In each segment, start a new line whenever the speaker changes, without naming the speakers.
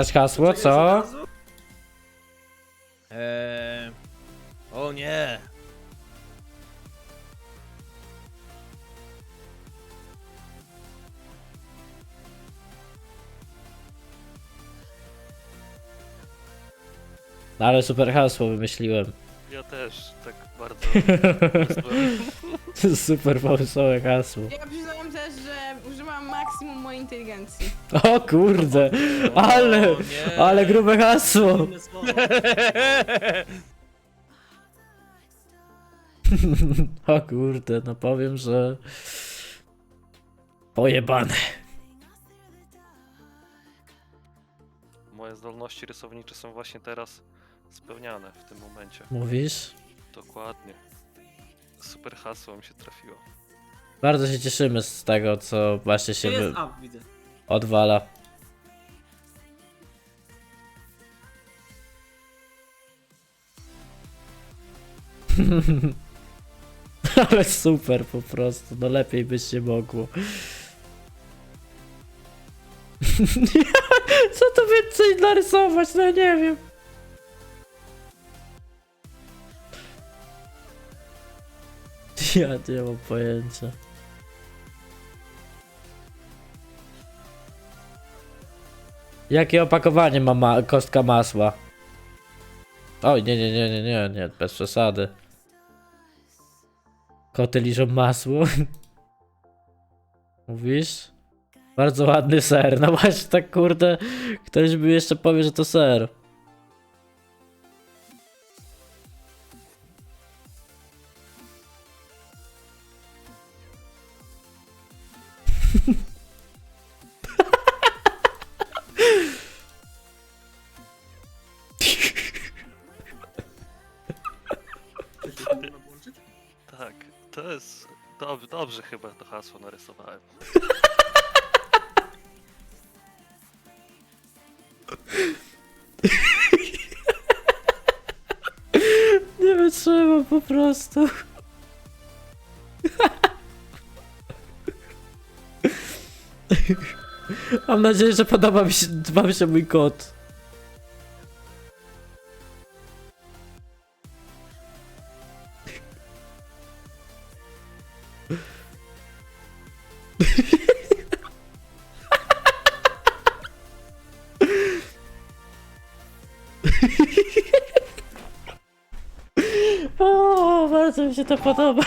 Masz hasło, co?
Eee... O nie!
No ale super hasło wymyśliłem.
Ja też tak bardzo.
Super pomysłowe hasło.
Ja przyznam też, że używam maksimum mojej inteligencji.
O kurde, ale,
O nie!
ale grube hasło.
Inne słowo.
O kurde, no powiem, że pojebane.
Moje zdolności rysownicze są właśnie teraz spełniane w tym momencie.
Mówisz?
Dokładnie. Super hasło mi się trafiło.
Bardzo się cieszymy z tego, co właśnie się wy...
jest up, widzę.
odwala. Ale super po prostu, no lepiej by się mogło. Co to więcej narysować, no ja nie wiem. Ja nie mam pojęcia. Jakie opakowanie ma, ma kostka masła? Oj, nie, nie, nie, nie, nie, nie, bez przesady. Koty liżą masło? Mówisz? Bardzo ładny ser, no właśnie tak kurde, ktoś by jeszcze powie, że to ser. Mam nadzieję, że podoba mi się, wam się mój kot. O, bardzo mi się to podoba.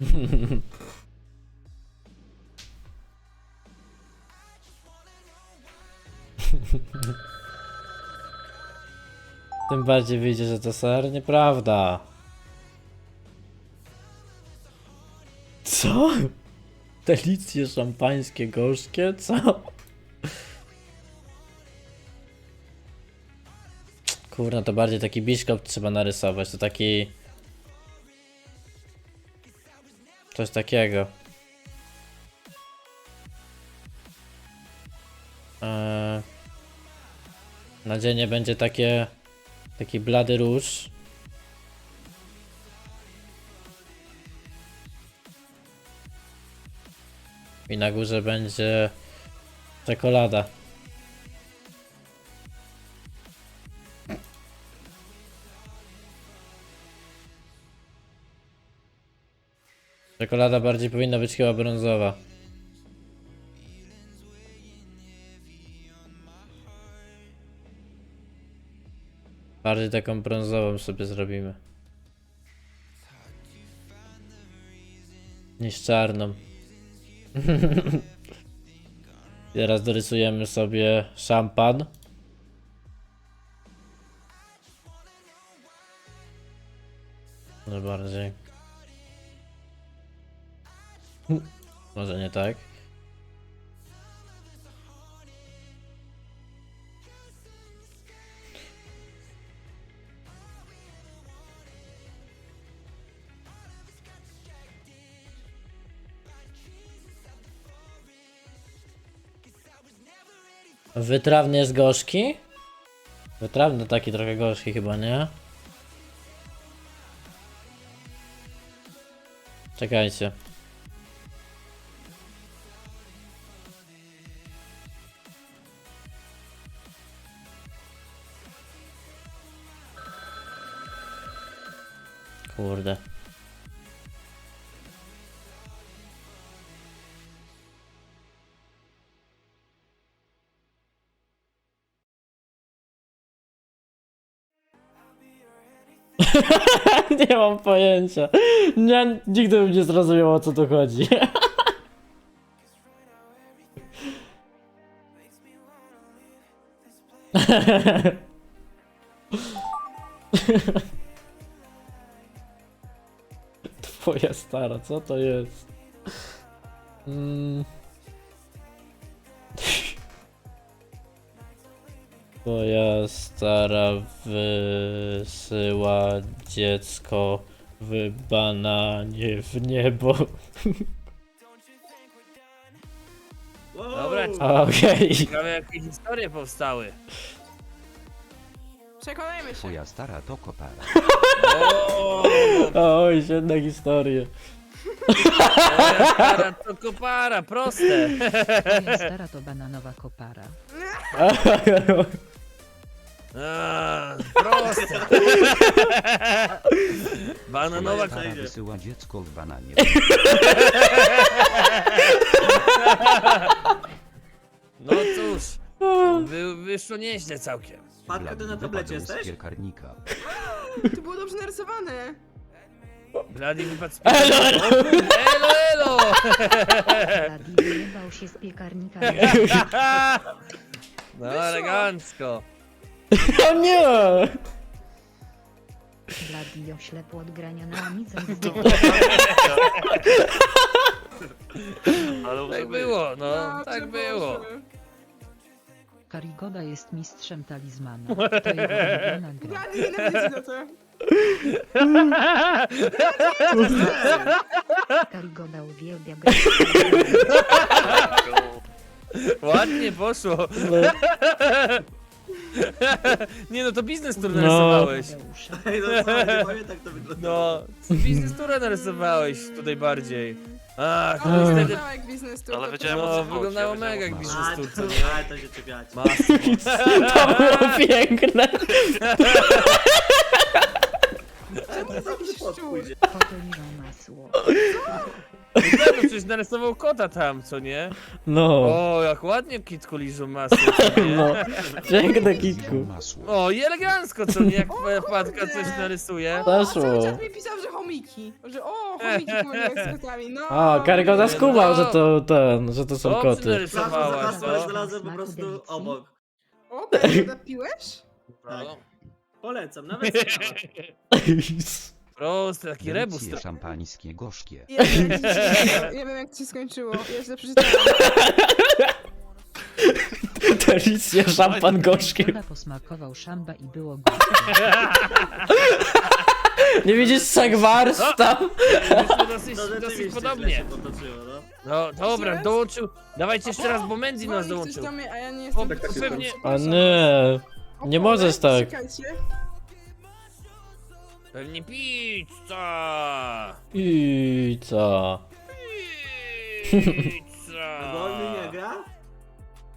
Tym bardziej wyjdzie, że to ser. Nieprawda. Co? Delicje szampańskie gorzkie? Co? Kurna, to bardziej taki biszkop trzeba narysować. To taki... Coś takiego. Eee... Nadzienie będzie takie... Taki blady róż. I na górze będzie czekolada. Czekolada bardziej powinna być chyba brązowa. Bardziej taką brązową sobie zrobimy. Niż czarną. Teraz dorysujemy sobie szampan. Może bardziej. Może nie tak? Wytrawny jest gorzki? Wytrawny taki trochę gorzki chyba, nie? Czekajcie. nie mam pojęcia. Nie, nigdy bym nie zrozumiał o co tu chodzi. Twoja stara, co to jest? Mm. Twoja stara wysyła dziecko w bananie w niebo.
Dobra,
Okej.
Ciekawe jakie historie powstały.
Przekonajmy się.
Twoja stara to kopara.
O,
Oj, świetne historie.
moja stara to kopara, proste.
Twoja stara to bananowa kopara.
A, proste. Bananowa
przejdzie.
wysyła dziecko w bananie.
No cóż, wy, wyszło nieźle całkiem.
Patka, ty na tablecie
Wypadł z
jesteś?
piekarnika.
To było dobrze narysowane.
Blady wypadł z piekarnika. Elo, elo!
Bladi wyjebał się z piekarnika.
No elegancko.
O nie!
Bladi oślepł od grania na amicę z
Ale
Tak było, no,
Boże,
tak było.
Karigoda jest mistrzem talizmana. To jego ulubiona gra.
Za to.
Karigoda uwielbia grać.
Ładnie poszło.
No,
Nie no, to biznes, który
No.
narysowałeś.
Ej, no co, nie pamiętam jak to wygląda.
No, biznes, który narysowałeś tutaj bardziej. Ach, no niestety.
wyglądał jak biznes tu.
Ale
to-
wiedziałem, o co
No,
chodzi,
wyglądało
ja
mega jak biznes
A,
tu,
to,
co nie?
a, to się.
Masło.
to było piękne.
Szczur?
Masło.
No przecież narysował kota tam, co nie?
No,
O, jak ładnie kitku liżą masło, co nie?
no. Piękne kitku.
masło.
O, i elegancko, co nie? Jak twoja wpadka coś narysuje.
Cały
Zaszło.
czas mi pisał, że chomiki. Że o, chomiki pomyliłem z kotami. No.
A, Karygoda skumał, że to ten, że to są
Co
koty.
narysowałaś,
Zaraz
co?
znalazłem po prostu obok.
O, piłeś?
Tak.
No,
Polecam, nawet ciekawe.
Prosty, taki rebus.
Delicje szampańskie gorzkie.
Ja wiem, jak ci się skończyło. Ja wiem, jak ci się skończyło. Ja źle przeczytałam.
Delicja, szampan gorzki.
Karigoda posmakował szamba i było gorzkie.
Nie widzisz tam?
Wyszło dosyć,
To
dosyć
rzeczywiście źle
podobnie.
potoczyło, no.
No dobra,
raz?
dołączył. Dawajcie jeszcze raz, bo Mendy nas dołączył.
do mnie, a ja nie
O,
jestem...
tak, tak, pewnie,
A nie. Nie możesz tak.
Czekajcie.
pewnie pizza.
I co?
Pizza.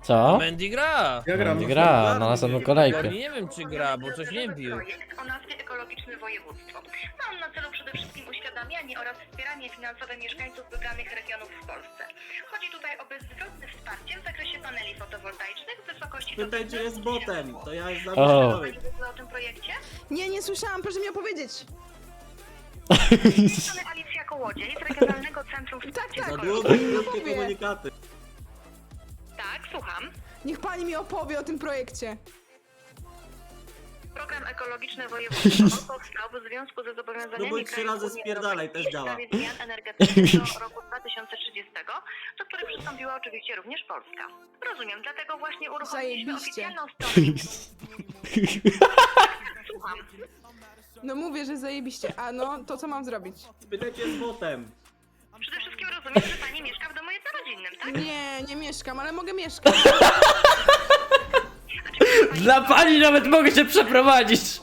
Co?
Mendy gra.
Ja
On gra na następną
Ja
kolejkę.
nie wiem czy gra, bo coś nie bił.
Projekt o nazwie Ekologiczne Województwo. Mam na celu przede wszystkim uświadamianie oraz wspieranie finansowe mieszkańców wybranych regionów w Polsce. Chodzi tutaj o bezzwrotne wsparcie w zakresie paneli fotowoltaicznych w wysokości... do
Pytaj, czy jest
15
botem. To ja już
O.
Pani wiedziała o tym projekcie?
Nie, nie słyszałam, proszę mi opowiedzieć.
Strony Alicja Kołodziej z Regionalnego Centrum Wsparcia
tak.
Za
Ekologicznego.
długie, krótkie
Mówię.
komunikaty.
Tak, słucham.
Niech pani mi opowie o tym projekcie.
Program Ekologiczne Województwo powstał w związku ze zobowiązaniami
No bo trzy
krajów
razy
Unii
spierdalaj,
Europejskiej
też
w
działa.
sprawie zmian energetycznych do roku 2030, do których przystąpiła oczywiście również Polska. Rozumiem, dlatego właśnie uruchomiliśmy
Zajebiście.
oficjalną stronę. Słucham.
No mówię, że zajebiście. A no, to co mam zrobić?
Pytaj, czy jest botem.
Przede wszystkim rozumiem, że pani mieszka w domu tak?
Nie, nie mieszkam, ale mogę mieszkać.
Dla pani nawet mogę się przeprowadzić!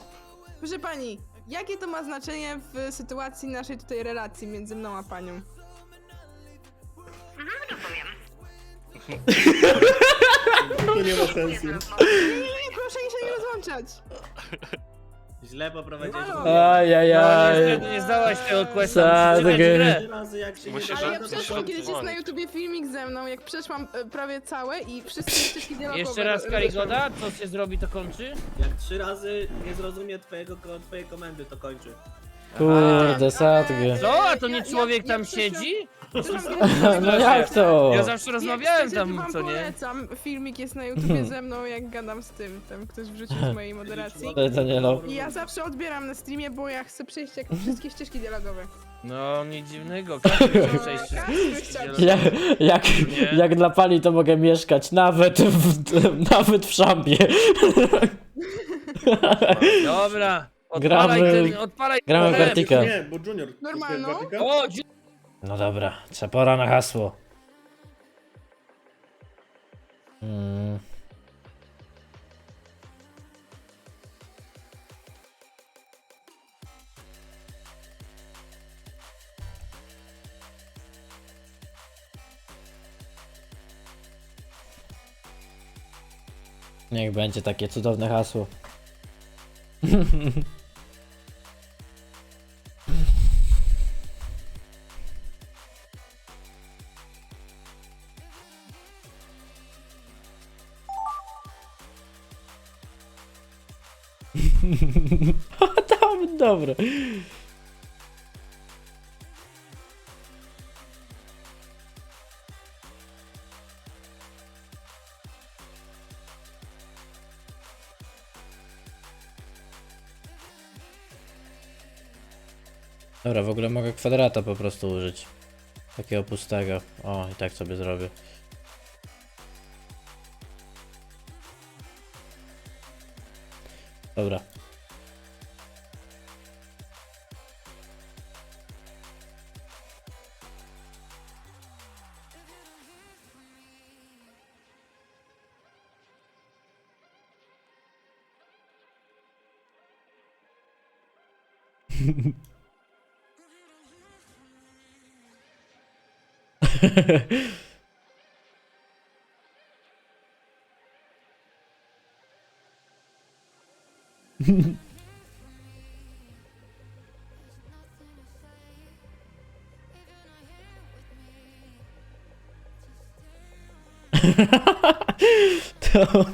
Proszę pani, jakie to ma znaczenie w sytuacji naszej tutaj relacji między mną a panią?
Mhm, rozumiem.
To nie ma sensu.
Nie, nie, proszę się nie rozłączać.
Źle poprowadziłeś.
Halo?
No
Ajajaj.
niestety nie zdałaś tego questa, musisz
takie-
wygrać grę.
Trzy razy jak się
Musisz
Ale ja
to
przeszłam kiedyś jest na. YouTubie filmik ze mną, jak przeszłam e, prawie całe i wszystkie ścieżki dialogowe.
Jeszcze raz Karigoda, co się zrobi to kończy?
Jak trzy razy nie zrozumie twojego, ko- twojej komendy, to kończy.
Kurde, sadgę.
Co? A to nie
ja-
człowiek tam siedzi?
No jak to?
Ja zawsze rozmawiałem tam, co
wam
nie?
polecam. Filmik jest na YouTubie ze mną, jak gadam z tym. Tam ktoś wrzucił z mojej moderacji.
To nie no.
I ja zawsze odbieram na streamie, bo ja chcę przejść jak wszystkie ścieżki dialogowe.
No, nic dziwnego, każdy chce przejść przez
Każdy by chciał
Jak, jak,
Nie?
jak dla pani to mogę mieszkać nawet w, nawet w szambie.
Dobra, odpalaj
Gramy-
ten, odpalaj
gramy
ten.
Nie, bo Junior.
Normalną?
O,
No dobra, trzeba pora na hasło. Mm. Niech będzie takie cudowne hasło. Dobra, w ogóle mogę kwadrata po prostu użyć. Takiego pustego. O, i tak sobie zrobię. Dobra. to...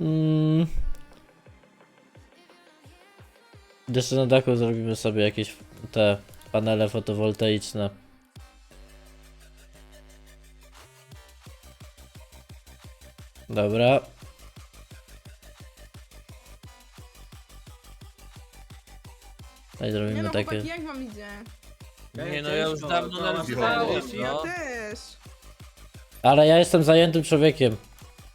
Mm. Jeszcze na dachu zrobimy sobie jakieś te panele fotowoltaiczne. Dobra. No i
Nie
zrobimy
no,
takie.
chłopaki, jak wam idzie?
Nie no, ja już dawno
Cała
narysowałem.
Ja
no.
też.
Ale ja jestem zajętym człowiekiem.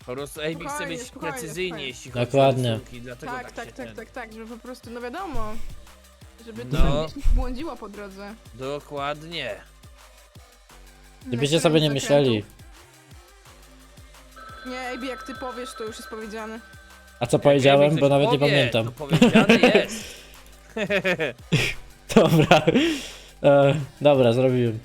Po prostu AB chce
Spokojnie,
być
spokojnie,
precyzyjnie,
spokojnie.
jeśli chodzi
Dokładnie.
o rysunki, dlatego
Tak,
tak,
tak,
się
tak,
ten-
tak, tak, żeby po prostu, no wiadomo. Żeby to
No.
gdzieś nie błądziło po drodze.
Dokładnie.
Gdybyście sobie nie myśleli.
Nie, Ejbi, jak ty powiesz, to już jest powiedziane.
A co powiedziałem, bo nawet nie pamiętam.
To powiedziane jest.
Dobra. E, dobra, zrobiłem.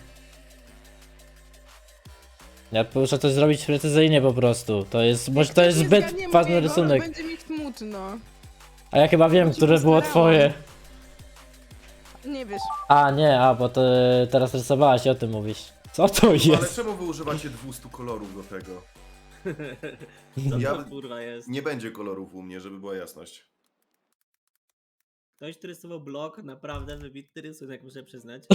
Ja muszę to zrobić precyzyjnie po prostu. To jest, może to jest
Nie
zbyt
zgadniemy
ważny rysunek.
Będzie mi smutno.
A ja chyba wiem, które było
postarałam.
twoje.
Nie wiesz.
A nie, a bo to teraz rysowałaś o tym mówisz. Co to
Ale
jest?
czemu wy używacie 200 kolorów do tego?
Co
Ja-
to kurwa jest?
Nie będzie kolorów u mnie, żeby była jasność.
Ktoś tu rysował blok, naprawdę wybitny rysunek, muszę przyznać.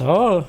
Co?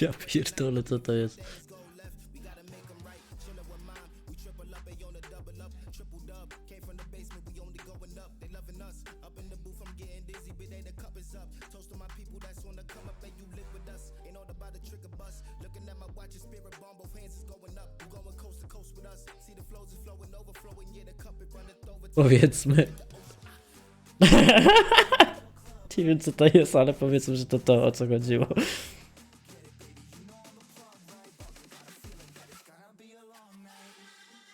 Ja pierdolę, co to jest? Powiedzmy. Nie wiem co to jest, ale powiedzmy, że to to o co chodziło.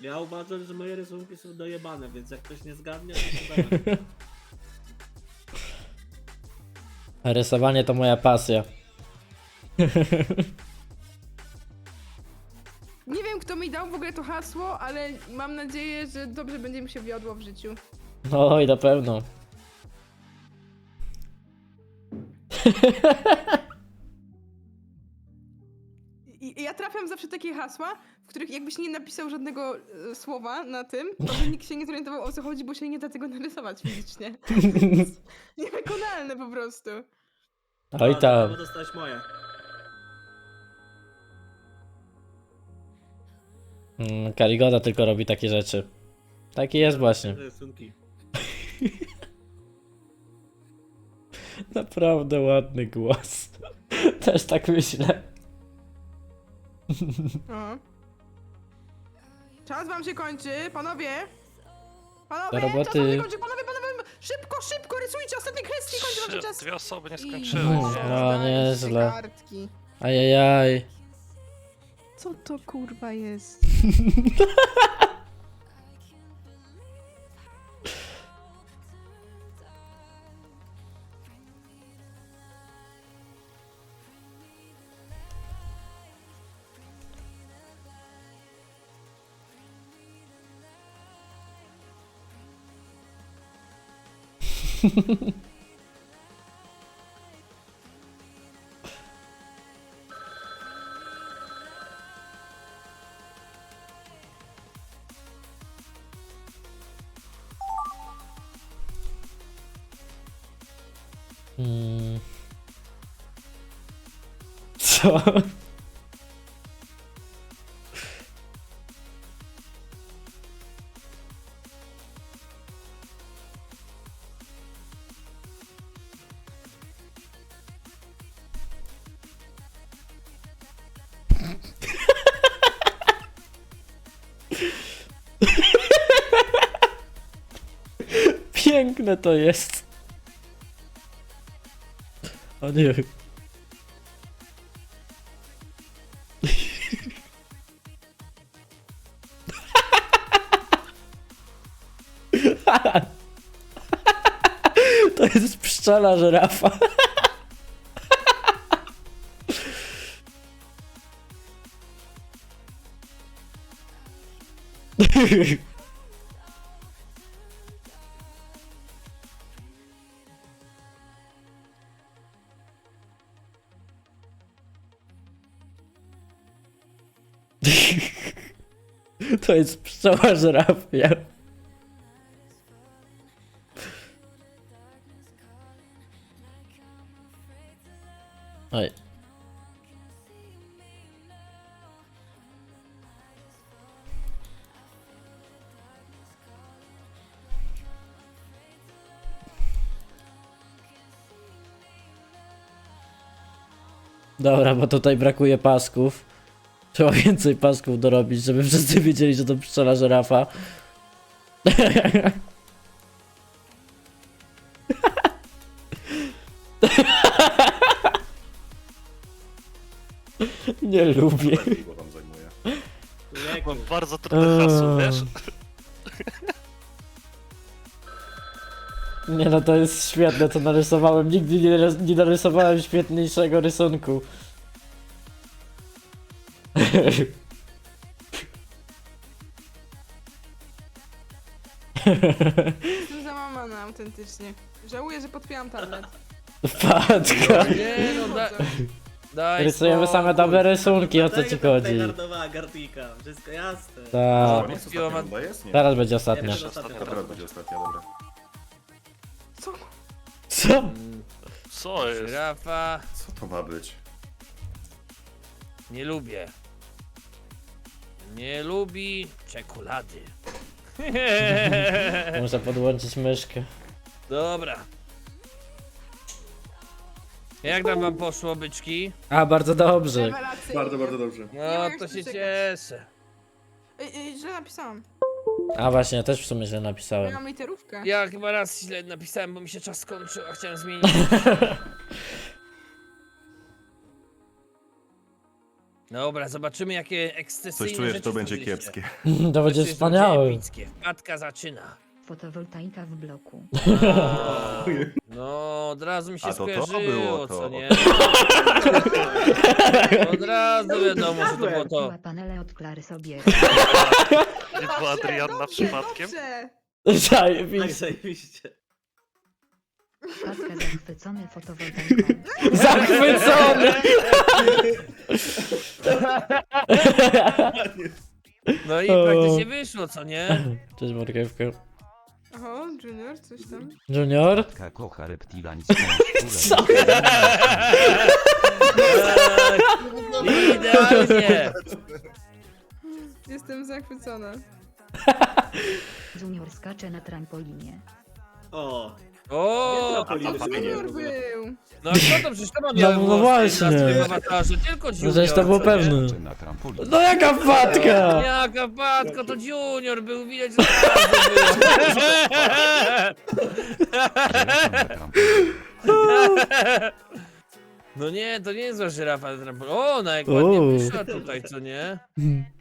Ja uważam, że moje rysunki są dojebane, więc jak ktoś nie zgadnie, to.
A rysowanie to moja pasja.
Nie wiem, kto mi dał w ogóle to hasło, ale mam nadzieję, że dobrze będzie mi się wiodło w życiu.
Oj, na pewno.
I, ja trafiam zawsze takie hasła, w których jakbyś nie napisał żadnego e, słowa na tym, to by nikt się nie zorientował o co chodzi, bo się nie da tego narysować fizycznie. Niewykonalne po prostu.
Oj
A,
tam.
Dostałeś moje.
Mm, Karigoda tylko robi takie rzeczy. Taki jest właśnie.
Rysunki.
Naprawdę ładny głos. Też tak myślę.
O. Czas wam się kończy, panowie! Panowie,
Do
czas wam
roboty.
się kończy, panowie, panowie! Szybko, szybko, rysujcie ostatnie kreski, kończy wam się czas!
dwie osoby nie skończyły.
No,
nie?
no.
Zdaliście
nieźle.
kartki.
Ajajaj.
Co to kurwa jest?
Mm. Co? Piękne to jest. O nie. To jest pszczola żyrafa. To jest pszczoła żyrafia. Oj. Dobra, bo tutaj brakuje pasków. Trzeba więcej pasków dorobić, żeby wszyscy wiedzieli, że to pszczola żerafa. Nie lubię.
Lepiej go tam zajmuje.
Człowieku.
Mam bardzo trudne hasło,
Eee.
wiesz?
Nie no, to jest świetne, co narysowałem. Nigdy nie, rys- nie narysowałem świetniejszego rysunku.
Jestem załamana autentycznie. Żałuję, że podpiłam tablet.
Wpadka.
Nie no, da, daj
Rysujemy same
spokój.
dobre rysunki, o co ci chodzi.
Gardowa Gartika, wszystko jasne.
Tak.
To nie jest ostatnia runda, jest? Nie.
Teraz będzie
Nie,
ostatnia.
to ostatnia
teraz będzie ostatnia, dobra.
Co?
Co? Co?
Co jest?
Żyrafa
Co to ma być?
nie lubię. Nie lubi czekolady.
Muszę podłączyć myszkę.
Dobra. Jak tam wam poszło, byczki?
A, bardzo dobrze.
Rewelacyjnie.
Bardzo, bardzo dobrze.
No, to się cieszę.
Ej, ej, źle napisałam.
A właśnie, ja też w sumie źle napisałem.
Miałam literówkę.
Ja chyba raz źle napisałem, bo mi się czas skończył, a chciałem zmienić. Dobra, zobaczymy jakie ekscesyjne
Coś czuję, że
rzeczy
to będzie
stworzyliście.
kiepskie.
To będzie wspaniałe.
epickie. Wpadka zaczyna.
Fotowoltaika w bloku.
A, No, od razu mi się
A to to
skojarzyło,
było to.
co nie? Od razu wiadomo, że to było to.
Kupiła panele od Klary sobie.
Nie była Adrianna przypadkiem?
Dobrze.
Zajebiście.
zajebiście.
Patka zachwycony fotowoltaiką.
Zachwycony!
No i
O.
praktycznie wyszło, co nie?
Cześć marchewka.
Oho, Junior, coś tam.
Junior?
Matka kocha reptilańską
Co?
Tak, Idealnie!
Jestem zachwycona.
Junior skacze na trampolinie.
O,
O!
Poliny
Junior był.
No a co to przecież to ma
No, no właśnie.
na awatarze, tylko
No
Junior.
żeś to było
co nie?
pewne.
Na trampolinie.
No jaka wpadka!
Jaka padko, to Junior był, widać, że
na trampolinie.
No nie, to nie jest zła żyrafa. O, ona jak ładnie
O.
wyszła tutaj, co nie?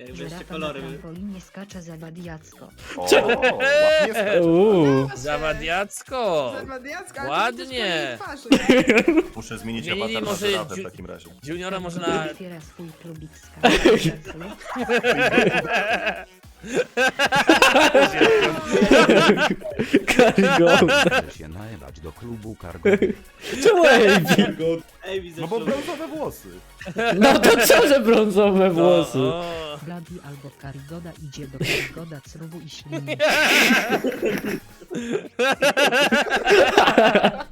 jakby jeszcze
na
kolory.
trampolinie skacze zawadiacko.
O, ładnie.
Uuu.
Zawadiacko!
Zawadiacka, ale
Ładnie.
po twarzy.
Muszę zmienić
Zmienili
awatar na
może
żyrafę w takim razie.
Juniora może na...
Otwiera swój klubik skacze.
Karigo.
Chcę się naewać do klubu cargo.
Czemu Ejbi?
Ej, widzę
No bo brązowe włosy.
No to co, że brązowe włosy?
O,
Bladi albo Karigoda idzie do Karigoda crubu i ślini.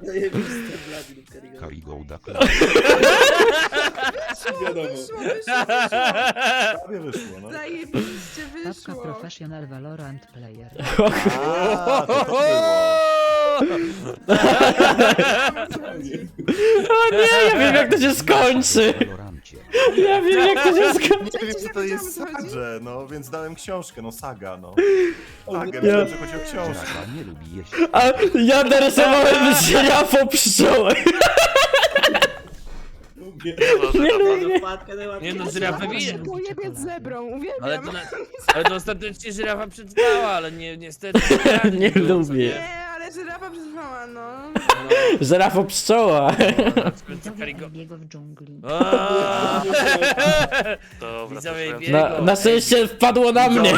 Zajebiste Vladimir Karigoda.
Karigoda.
Wyszło, wyszło, wyszło.
Prawie wyszło, no.
Zajebiście wyszło.
Professional Valorant Player.
A, to to było.
O nie, ja wiem jak to się skończy!
Valorancie.
Ja wiem jak to się skończy!
Nie wiem, co to jest. Sadże, no, więc dałem książkę, no saga, no. Myślałem, że chodzi o książkę.
Nie lubi jeść.
A ja narysowałem żyrafą pszczołę. Nie lubię.
Wpadkę najładniej.
Nie no, żyrafę
Nie
widzę.
lubi
Pojebie z zebrą, uwielbiam.
Ale to, na, ale to ostatecznie żyrafa przetrwała, ale nie, niestety...
Nie lubię.
Nie, ale żyrafa przetrwała, no.
No,
Żyrafo pszczoła.
Widzowie. Ejbiego w dżungli.
Dobra,
Widzowie
to
biegną.
Na, na szczęście wpadło na mnie.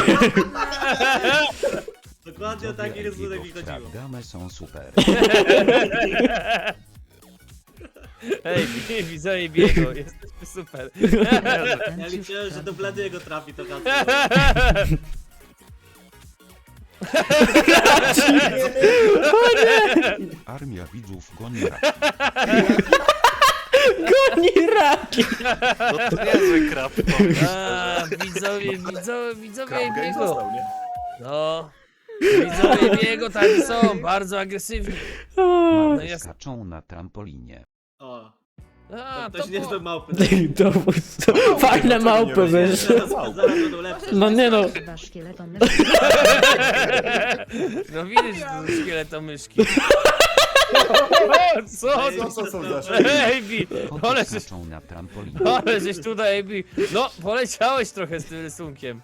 Dokładnie o taki rysunek mi chodziło.
Game są super.
Ej, wi- widzowie biegną, jesteśmy super.
Ja liczyłem, że do Bladiego trafi to hasło.
Armia widzów goni rak.
Goni raki.
No to niezły krab.
A, widzowie, widzowie, widzowie
został, nie?
No. Widzowie biegną, tak są, bardzo agresywni. No jest.
Skaczą na trampolinie.
O,
A,
to
to
też nie są małpy.
to, to, fajne małpy wyszły.
Zaraz, zaraz będą lepsze.
No nie no.
Chyba szkieleton
No widać, że to są szkieletomyszki. Co?
Co
Co?
to są za szybki?
Ej, Bi,
Koty
ale żeś,
skaczą na trampolinie.
ale żeś tutaj. No, poleciałeś trochę z tym rysunkiem.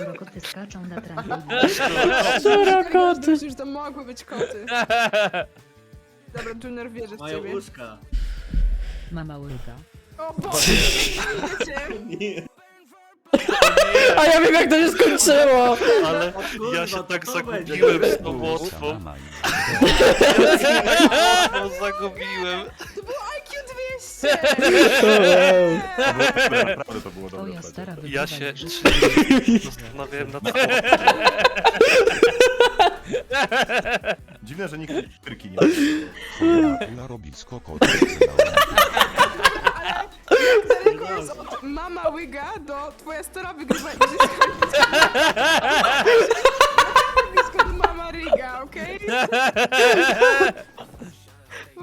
Szczurki.
Szczurokoty skaczą na trampolinie.
Szczura koty.
Już to mogły być koty. Dobra, Junior wierzy w
Mają
ciebie.
łóżka.
Mama łyga.
O Boże, wiecie?
A ja wiem jak to się skończyło.
Ale
O kurwa,
ja się
to
tak zagubiłem z tą łotwą.
I
No zagubiłem.
To było Oczywiście!
To było dobre, naprawdę to było dobre.
Twoja stara
Ja się zastanawiałem nad
Dziwne, że nikt Tyrki nie
Twoja kula robi.
Daleko jest od mama łyga do twoja stara wygrywa igrzyska. Blisko do mama ryga, okej?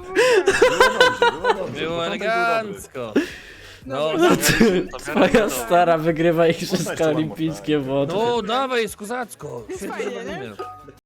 Było dobrze, było dobrze.
Było
Początek był
elegancko. No.
Twoja stara wygrywa igrzyska olimpijskie wody.
no dawaj, jest kozacko.
Jest fajnie, nie?